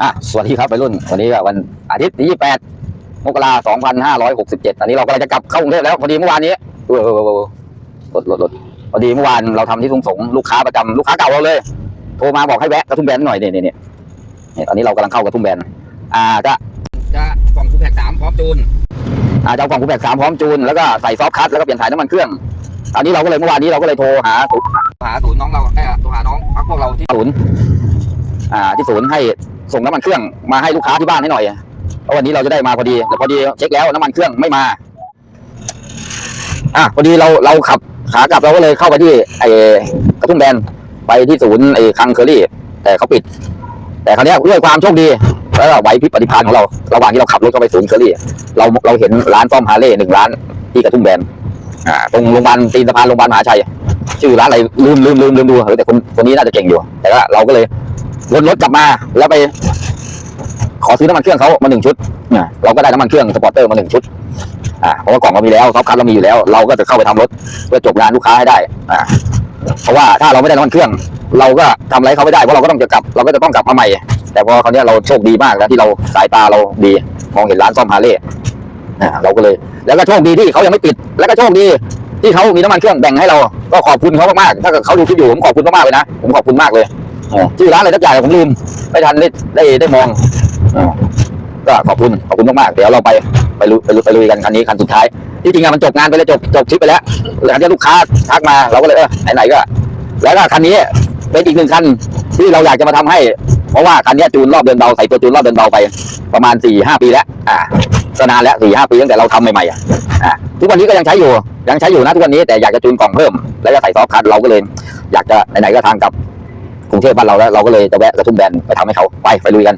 อะสวัสดีครับไปรุ่น วันนี้ก็วันอาทิตย์ที่28มกราคม2567อันนี้เรากำลังจะกลับเข้ากรุงเทพแล้วพอดีเมื่อวานนี้เออเออเออเออรถรถรถพอดีเมื่อวานเราทำที่ทุ่งสงลูกค้าประจำลูกค้าเก่าเราเลย โทรมาบอกให้แวะกระทุ่มแบนหน่อยเนี่ยเนี่ยเนี่ยเนี่ยตอนนี้เรากำลังเข้ากระทุ่มแบนอ่าจะจะกล่องคูแพกสามพร้อมจูนอ่าจะเอากล่องคูแพกสามพร้อมจูนแล้วก็ใส่ซอฟต์คัทแล้วก็เปลี่ยนถ่ายน้ำมันเครื่องตอนนี้เราก็เลยเมื่อวานนี้เราก็เลยโทรหาศูนย์หาศูนย์น้องเราเออโทรหาน้องพักพวกเราที่ศูนย์อ่าที่ศูนย์ให้ ส่งน้ำมันเครื่องมาให้ลูกค้าที่บ้านให้หน่อยเพราะวันนี้เราจะได้มาพอดีแต่พอดีเช็คแล้วน้ำมันเครื่องไม่มา อะพอดีเราเราขับขากลับเราก็เลยเข้าไปที่ไอ้กระทุ่มแบนไปที่ศูนย์ไอ้คังเคอรี่ แต่เขาปิด แต่คราวนี้ด้วยความโชคดีแล้วไหวพริบปฏิภาณของเราระหว่างที่เราขับรถเข้าไปศูนย์เคอรี่ เราเราเห็นร้านซ่อมฮาร์เลย์หนึ่งร้านที่กระทุ่มแบนอ่าตรงโรงพยาบาลตีนสะพานโรงพยาบาลมหาชัยชื่อร้านอะไรลืมลืมลืมลืมดูแต่คนคนนี้น่าจะเก่งอยู่ แต่ว่าเราก็เลย วนรถกลับมาแล้วไป ขอซื้อน้ำมันเครื่องเขามาหนึ่งชุดเราก็ได้น้ำมันเครื่องสปอร์เตอร์มาหนึ่งชุดอ่าเพราะว่ากล่องเรามีแล้วท็อปคัทเรามีอยู่แล้ว เราก็จะเข้าไปทำรถเพื่อจบงานลูกค้าให้ได้อ่าเพราะว่าถ้าเราไม่ได้น้ำมันเครื่อง เราก็ทำอะไรเขาไม่ได้เพราะเราก็ต้องจะกลับ เราก็จะต้องกลับมาใหม่ แต่พอคราวเนี้ยเราโชคดีมากแล้วที่เราสายตาเราดี มองเห็นร้านซ่อมฮาร์เลย์อ่เราก็เลย แล้วก็โชคดีที่เขายังไม่ปิด แล้วก็โชคดีที่เขามีน้ำมันเครื่องแบ่งให้เรา ก็ขอบคุณเขามากๆถ้าเกิดเขาดูคลิปอยู่ผมขอบคุณมากๆเลยนะผมขอบคุณมากเลย ชื่อร้านอะไรสักอย่างผมลืมไม่ทันได้ได้ได้มองก็ขอบคุณขอบคุณมากๆเดี๋ยวเราไปไปลุยไปลุยไปลุยกันคันนี้คันสุดท้ายที่จริงอะมันจบงานไปเลยจบจบทริปไปแล้วหลังจากลูกค้าทักมาเราก็เลยเออไหนๆก็ แล้วก็คันนี้เป็นอีกหนึ่งคันที่เราอยากจะมาทำให้ เพราะว่าคันนี้จูนรอบเดินเบาใส่ตัวจูนรอบเดินเบาไป ประมาณสี่ห้าปีแล้วอ่าก็นานแล้วสี่ห้าปีตั้งแต่เราทำใหม่ๆอะอ่าทุกวันนี้ก็ยังใช้อยู่ยังใช้อยู่นะทุกวันนี้แต่อยากจะจูนกล่องเพิ่ม แล้วก็ใส่ซอฟต์คัทเราก็เลย อยากจะไหนๆก็ทางกับ กรุงเทพบ้านเราแล้วเราก็เลยจะแวะกระทุ่มแบนไปทำให้เขาไปไปลุยกัน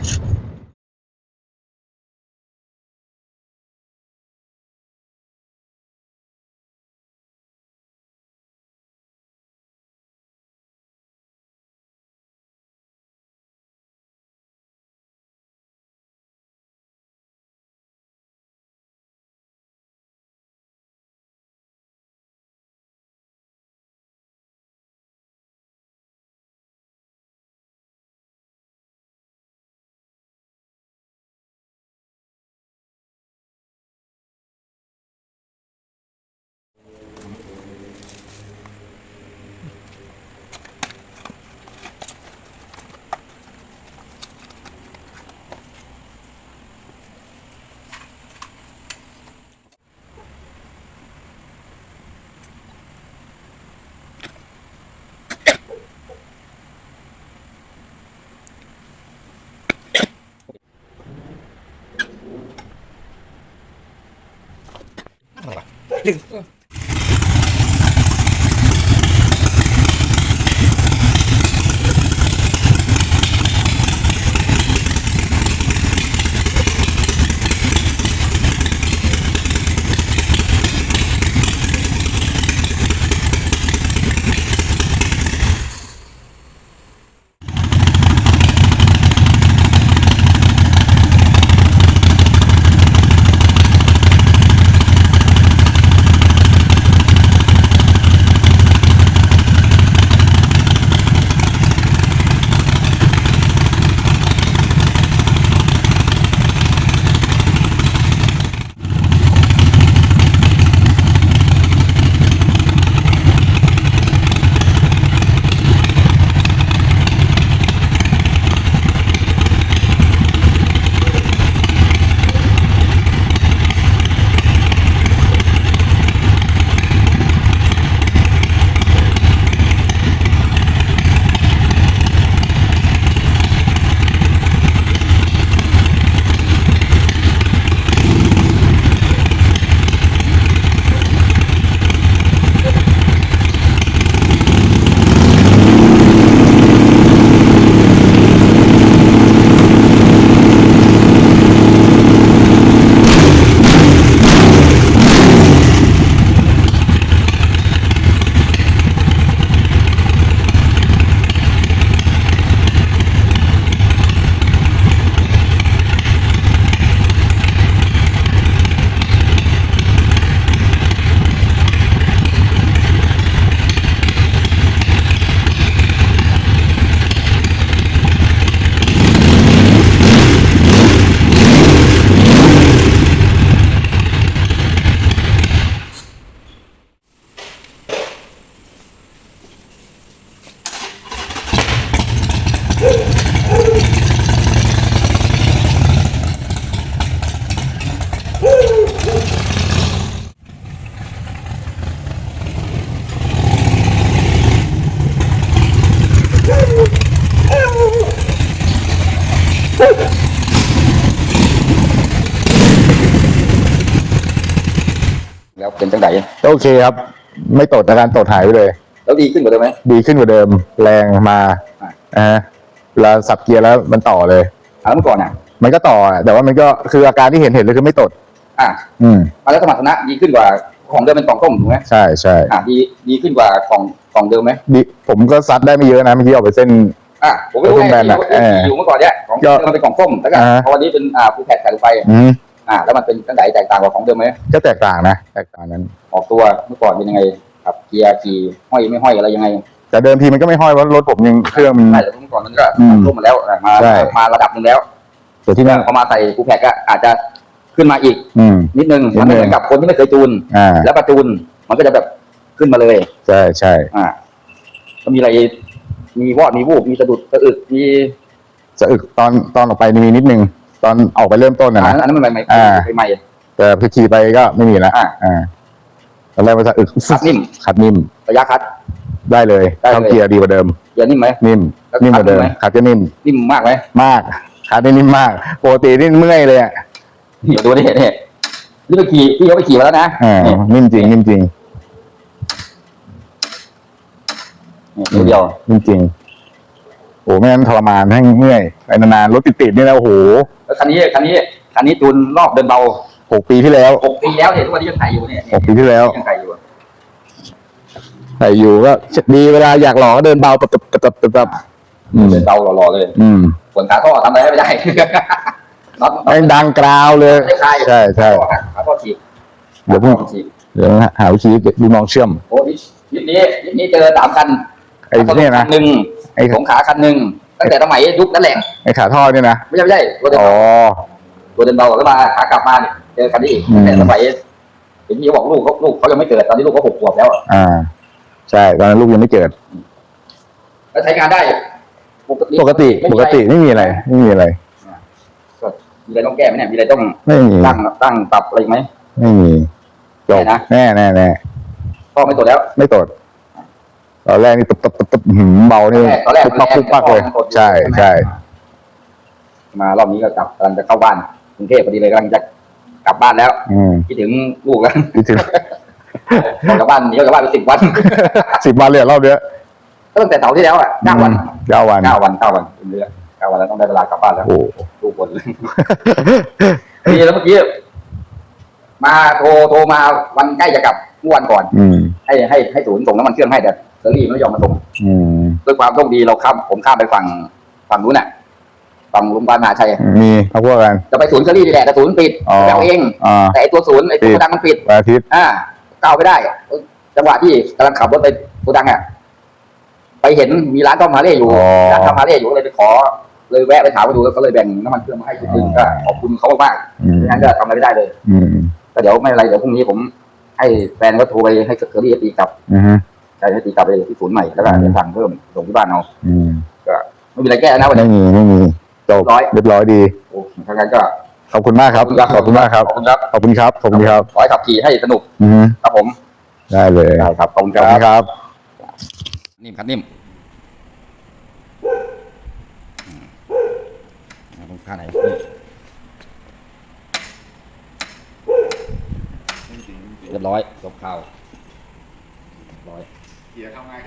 เโอเคครับ ไม่ตดอาการตดหายไปเลย แล้วดีขึ้นกว่าเดิมไหม ดีขึ้นกว่าเดิม แรงมาอะ อ่าฮะเวลาสับเกียร์แล้วมันต่อเลย อ่าแล้วเมื่อก่อนอะ มันก็ต่ออะแต่ว่ามันก็คืออาการที่เห็นเห็นเลยคือไม่ตด อะอืม มาแล้วสมรรถนะดีขึ้นกว่าของเดิมเป็นกล่องต้มถูกไหมใช่ใช่อะดีดีขึ้นกว่ากล่องกล่องเดิมไหมดีผมก็ซัดได้ไม่เยอะนะเมื่อกี้ออกไปเส้น อะผมไม่รู้กระทุ่มแบไงนที่อะที่เอออยู่เมื่อก่อนเนี่ยของก็เดิมมันเป็นกล่องต้มแล้วก็อ่า พอวันนี้เป็นอ่าฟูแพคใส่ลงไป อืม อะแล้วมันเป็นตั้งไหนแตกต่างกว่าของเดิมไหมก็แตกต่างนะแตกต่างนั้น ออกตัวเมื่อก่อนเป็นยังไงขับเกียร์ขี่ห้อยไม่ห้อยอะไรยังไงแต่เดิมทีมันก็ไม่ห้อยว่ารถผมยังเครื่องมันใช่แต่เมื่อก่อนมันก็อืมร่วมมาแล้วอะมาใช่มาระดับหนึ่งแล้วแต่ที่นั่นพอมาใส่ฟูแพคก็อาจจะขึ้นมาอีกอืมนิดนึงนิดนึงมันไม่เหมือนกับคนที่ไม่เคยจูนอ่าแล้วมาจูนมันก็จะแบบขึ้นมาเลย ใช่ใช่อ่าก็มีอะไรมีวอดมีวูบมีสะดุดสะอึกมีสะอึกตอนตอนออกไปนี่มีนิดนึง ตอนออกไปเริ่มต้นอันะนนะนั้นอันนั้นมันใหม่อ่าๆใหม่ แต่พอขี่ไปก็ไม่มีละอ่า อ่าตอนแรกมันสะอึกขัดนิ่มขัดนิ่มระยะคัด ได้เลยได้เลย เข้าเกียร์ดีกว่าเดิมเกียร์นิ่มไหม นิ่มแล้วนิ่มกว่าเดิมขัดนิ่มไหม ขัดก็นิ่มนิ่มมากไหมมากขัดได้นิ่มมากปกตินี่เมื่อยเลยอะเดี๋ยวดูนี่นี่นี่ไปขี่พี่เขาไปขี่มาแล้วนะอ่านี่นิ่มจริงนิ่มจริงนี่เดียวนิ่มจริงโอ้ไม่งั้นทรมานให้เมื่อยไปนานๆรถติดๆนี่นะโอ้โห แล้วคันนี้คันนี้คันนี้จูนรอบเดินเบาหกปีที่แล้วหกปีแล้วเนี่ยทุกวันนี้ยังไถ่อยู่เนี่ยหกปีที่แล้วยังไถ่อยู่ใส่อยู่ก็ดีเวลาอยากหล่อก็เดินเบาตับตับตับตับตับตับอืมเดินเบาหล่อๆเลย อืมส่วนขาท่อทำอะไรไม่ได้น็อตน็อไอ้ตดังกราวเลยไม่ได้คลายใช่ใช่ขาท่อฉีกเดี๋ยวพรุ่งขาท่อฉีกเดี๋ยวหาวิธีลูกน้องเชื่อมโอ้ยยิปนี้ยิปนี้เจอสามคันไอ้เนี่ยนะคัหนึ่งไอ้สงขลาคันหนึ่ง ตั้งแต่สมัยยุคนั่นแหละไอ้ขาท่อเนี่ยนะไม่ใช่ไม่ใช่ตัวเดินอ๋อเบาตัวเดินเบาแล้วมาขากลับมาเนี่ยเจอคันนี้อีกอืมตั้งแต่สมัยเห็นพี่บอกลูกเขาลูกเขายังไม่เกิดตอนนี้ลูกเขาหกขวบแล้วอะอ่า ใช่ตอนนั้นลูกยังไม่เกิดแล้วใช้งานได้ปกติปกติไม่ปมีกอะไรติไม่มีอะไรไม่มีอะไรก็มีอะไรต้องแก้ไหมเนี่ยมีอะไรต้องไม่มีตั้งตั้งปรับอะไรอีกไหมไม่มีจบไหนนะแน่แน่แน่ก็ไม่ตรวจแล้ว ไม่ตด ตอนแรกนี่ตบตบตบตบหืมเบานี่ตอนแรกปุ๊บปักปุ๊บปักเลยใช่ใช่มารอบนี้ก็กลับกำลังจะเข้าบ้านกรุงเทพพอดีเลยกำลังจะกลับบ้านแล้วอืมคิดถึงลูกแล้วคิดถึง ออกจากบ้านหนีออกจากบ้านไปสิบวันสิบวันเลยเหรอรอบเนี้ยก็ตั้งแต่เสาร์ที่แล้วอะเก้าวันเก้าวันเก้าวันเก้าวันเป็นเดือนเก้าวันแล้วต้องได้เวลากลับบ้านแล้วโอ้ทุกคนเลย นี่แล้วเมื่อกี้มาโทรโทรมาวันใกล้จะกลับเมื่อวันก่อน อืม ให้ให้ให้ศูนย์ส่งน้ำมันเครื่องให้แต่เซ อรี่ไม่ยอมมาส่งอืมด้วยความโชคดีเราข้ามผมข้ามไปฝั่งฝั่งนู้นน่ะฝั่งโรงพยาบาลมหาชัยมีเขาพวกกัน จะไปศูนย์เซอรี่นี่แหละแต่ศูนย์ปิดอ๋อเราเองอ่า แต่ไอ้ตัวศูนย์ไอ้ตัวปิดโกดังมันปิดวันอาทิตย์อ่าก้าวไม่ได้ จังหวะที่กำลังขับรถไปโกดังอะไปเห็นมีร้านต้อมฮาเล่อยู่อ๋อร้านต้อมฮาเล่อยู่ก็เลยไปขอ เลยแวะไปถามไปดูแล้วก็เลยแบ่งน้ำมันเครื่องมาให้ชุดหนึงก็ขอบคุณเขามากอืๆมไม่งั้นก็ทำอะไรไม่ได้เลย อืมก็เดี๋ยวไม่เป็นไรเดี๋ยวพรุ่งนี้ผม ให้แฟนก็โทรไปให้เซอรี่ตีกลับ อืม ใช่ให้ตีกลับไปที่ศูนย์ใหม่แล้วก็อืมเดินทางเพิ่มส่งที่บ้านเอาอืมก็ไม่มีอะไรแก้นะวันไม่นี้ มีไม่มีจบร้อยเรียบร้อยดี โอ้ถ้างั้นก็ ขอบคุณมากครับ ขอบคุณมากครับ ขอบคุณครับ ขอบคุณครับ ขอบคุณครับ ขอให้ขับขี่ให้สนุกอืมครับผมได้เลยได้ครับขอบคุณขอบคคุรัณบครับ นิ่มครับนิ่มตรงข้างไหนเรียบร้อยจบข่าว เรียบร้อย